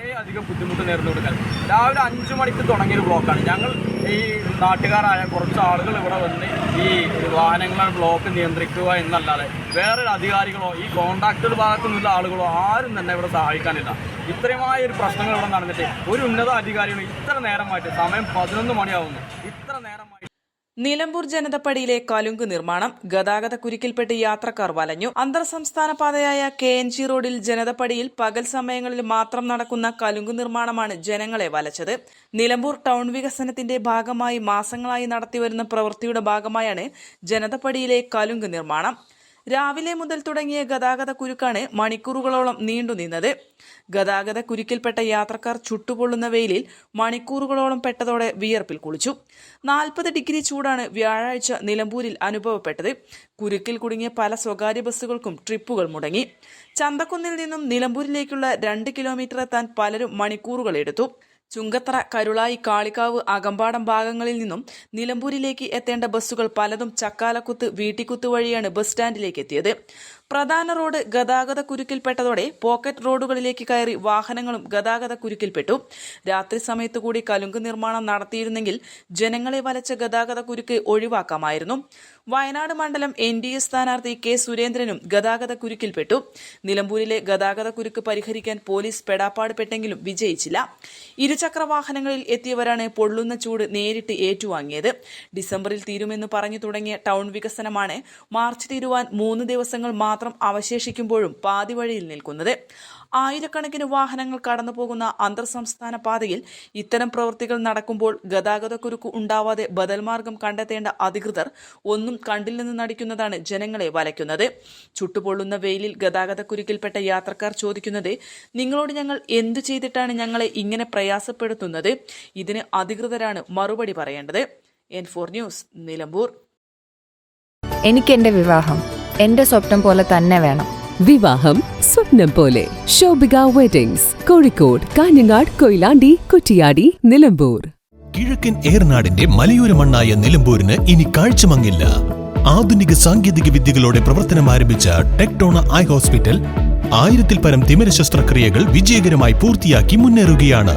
വളരെയധികം ബുദ്ധിമുട്ട് നേരിടുന്ന കൊടുക്കാൻ രാവിലെ അഞ്ചു മണിക്ക് തുടങ്ങിയ ഒരു ബ്ലോക്കാണ്. ഞങ്ങൾ ഈ നാട്ടുകാരായ കുറച്ച് ആളുകൾ ഇവിടെ വന്ന് ഈ വാഹനങ്ങളുടെ ബ്ലോക്ക് നിയന്ത്രിക്കുക എന്നല്ലാതെ വേറൊരു അധികാരികളോ ഈ കോൺട്രാക്ടർ ഭാഗത്തു നിന്നുള്ള ആളുകളോ ആരും തന്നെ ഇവിടെ സഹായിക്കാനില്ല. ഇത്രയുമായ ഒരു പ്രശ്നങ്ങൾ ഇവിടെ നടന്നിട്ട് ഒരു ഉന്നത അധികാരികളും ഇത്ര നേരമായിട്ട് സമയം പതിനൊന്ന് മണിയാവുന്നു. ഇത്ര നേരമായിട്ട് നിലമ്പൂർ ജനതപ്പടിയിലെ കലുങ്ക് നിർമ്മാണം ഗതാഗത കുരുക്കിൽപ്പെട്ട് യാത്രക്കാർ വലഞ്ഞു. അന്തർ സംസ്ഥാന പാതയായ കെ എൻ ജി റോഡിൽ ജനതപ്പടിയിൽ പകൽ സമയങ്ങളിൽ മാത്രം നടക്കുന്ന കലുങ്ക് നിർമ്മാണമാണ് ജനങ്ങളെ വലച്ചത്. നിലമ്പൂർ ടൗൺ വികസനത്തിന്റെ ഭാഗമായി മാസങ്ങളായി നടത്തിവരുന്ന പ്രവൃത്തിയുടെ ഭാഗമായാണ് ജനതപ്പടിയിലെ കലുങ്ക് നിർമ്മാണം. രാവിലെ മുതൽ തുടങ്ങിയ ഗതാഗത കുരുക്കാണ് മണിക്കൂറുകളോളം നീണ്ടുനിന്നത് ഗതാഗത കുരുക്കിൽപ്പെട്ട യാത്രക്കാർ ചുട്ടുപൊള്ളുന്ന വെയിലിൽ മണിക്കൂറുകളോളം പെട്ടതോടെ വിയർപ്പിൽ കുളിച്ചു. നാൽപ്പത് ഡിഗ്രി ചൂടാണ് വ്യാഴാഴ്ച നിലമ്പൂരിൽ അനുഭവപ്പെട്ടത്. കുരുക്കിൽ കുടുങ്ങിയ പല സ്വകാര്യ ബസ്സുകൾക്കും ട്രിപ്പുകൾ മുടങ്ങി. ചന്തക്കുന്നിൽ നിന്നും നിലമ്പൂരിലേക്കുള്ള രണ്ട് കിലോമീറ്റർ എത്താൻ പലരും മണിക്കൂറുകൾ എടുത്തു. ചുങ്കത്തറ കരുളായി കാളിക്കാവ് അകമ്പാടം ഭാഗങ്ങളിൽ നിന്നും നിലമ്പൂരിലേക്ക് എത്തേണ്ട ബസ്സുകൾ പലതും ചക്കാലക്കുത്ത് വീട്ടിക്കുത്ത് വഴിയാണ് ബസ് സ്റ്റാൻഡിലേക്ക് എത്തിയത്. പ്രധാന റോഡ് ഗതാഗത കുരുക്കിൽപ്പെട്ടതോടെ പോക്കറ്റ് റോഡുകളിലേക്ക് കയറി വാഹനങ്ങളും ഗതാഗത കുരുക്കിൽപ്പെട്ടു രാത്രി സമയത്തുകൂടി കലുങ്ക് നിർമ്മാണം നടത്തിയിരുന്നെങ്കിൽ ജനങ്ങളെ വലച്ച ഗതാഗത കുരുക്ക് ഒഴിവാക്കാമായിരുന്നു. വയനാട് മണ്ഡലം എൻ ഡി എ സ്ഥാനാർത്ഥി കെ സുരേന്ദ്രനും ഗതാഗത കുരുക്കിൽപ്പെട്ടു നിലമ്പൂരിലെ ഗതാഗത കുരുക്ക് പരിഹരിക്കാൻ പോലീസ് പെടാപ്പാട് പെട്ടെങ്കിലും വിജയിച്ചില്ല. വാഹനങ്ങളിൽ എത്തിയവരാണ് പൊള്ളുന്ന ചൂട് നേരിട്ട് ഏറ്റുവാങ്ങിയത്. ഡിസംബറിൽ തീരുമെന്ന് പറഞ്ഞു തുടങ്ങിയ ടൗൺ വികസനമാണ് മാർച്ച് തീരുവാൻ മൂന്ന് ദിവസങ്ങൾ മാത്രം അവശേഷിക്കുമ്പോഴും പാതിവഴിയിൽ നിൽക്കുന്നത്. ആയിരക്കണക്കിന് വാഹനങ്ങൾ കടന്നുപോകുന്ന അന്തർ സംസ്ഥാന പാതയിൽ ഇത്തരം പ്രവൃത്തികൾ നടക്കുമ്പോൾ ഗതാഗതക്കുരുക്ക് ഉണ്ടാവാതെ ബദൽ മാർഗം കണ്ടെത്തേണ്ട അധികൃതർ ഒന്നും കണ്ടില്ലെന്ന് നടിക്കുന്നതാണ് ജനങ്ങളെ വലയ്ക്കുന്നത്. ചുട്ടുപൊള്ളുന്ന വെയിലിൽ ഗതാഗതക്കുരുക്കിൽപ്പെട്ട യാത്രക്കാർ ചോദിക്കുന്നത് നിങ്ങളോട് ഞങ്ങൾ എന്തു ചെയ്തിട്ടാണ് ഞങ്ങളെ ഇങ്ങനെ പ്രയാസപ്പെടുത്തുന്നത് ഇതിന് അധികൃതരാണ് മറുപടി പറയേണ്ടത്. N four news Nilambur. എനിക്ക് എന്റെ വിവാഹം. എന്റെ സ്വപ്നം പോലെ തന്നെ വേണം. വിവാഹം സ്വപ്നം പോലെ. ശോഭിക വെഡിങ്സ് കോഴിക്കോട് കാഞ്ഞങ്ങാട് കൊയിലാണ്ടി കുറ്റിയാടി നിലമ്പൂർ. കിഴക്കൻ ഏറനാടിന്റെ മലയോര മണ്ണായ നിലമ്പൂരിന് ഇനി കാഴ്ചമങ്ങില്ല. ആധുനിക സാങ്കേതിക വിദ്യകളോടെ പ്രവർത്തനം ആരംഭിച്ച ടെക്ടോണ ഐ ഹോസ്പിറ്റൽ ആയിരത്തിൽ പരം തിമിര ശസ്ത്രക്രിയകൾ വിജയകരമായി പൂർത്തിയാക്കി മുന്നേറുകയാണ്.